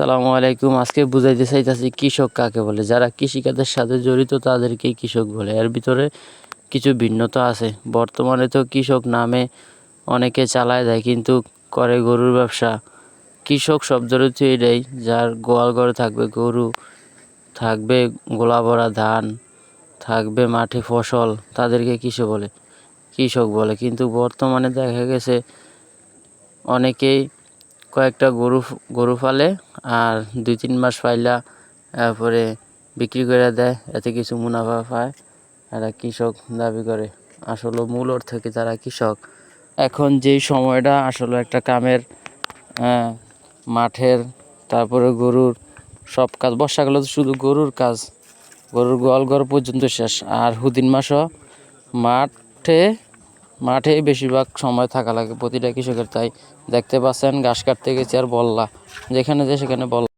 আসসালামু আলাইকুম। আজকে বুঝাইতে চাইতেছি কৃষক কাকে বলে? যারা কৃষিকাজের সাথে জড়িত তাদেরকেই কৃষক বলে। এর ভিতরে কিছু ভিন্নতা আছে। বর্তমানে তো কৃষক নামে অনেকে চালায় দেয়, কিন্তু করে গরুর ব্যবসা। কৃষক শব্দের অর্থ এটাই, যার গোয়াল ঘরে থাকবে গরু, থাকবে গোলা ভরা ধান, থাকবে মাঠে ফসল, তাদেরকে কৃষক বলে কৃষক বলে। কিন্তু বর্তমানে দেখা গেছে অনেকেই কয়েকটা গরু গরু পালে আর দুই তিন মাস পাইলা তারপরে বিক্রি করে দেয়। এতে কিছু মুনাফা পায়। এরা কৃষক দাবি করে। আসলে মূল অর্থ কি? তারা কৃষক। এখন যেই সময়টা আসলে একটা কামের মাঠের, তারপরে গরুর সব কাজ, বর্ষাকালে তো শুধু গরুর কাজ, গরুর গোয়াল ঘর পর্যন্ত শেষ। আর হুদিন মাসও মাঠে মাঠে বেশিরভাগ সময় থাকা লাগে, প্রতিটা কৃষকের তাই। দেখতে পাচ্ছেন, ঘাস কাটতে গেছে আর বল্লা। যেখানে যে সেখানে বল্লা।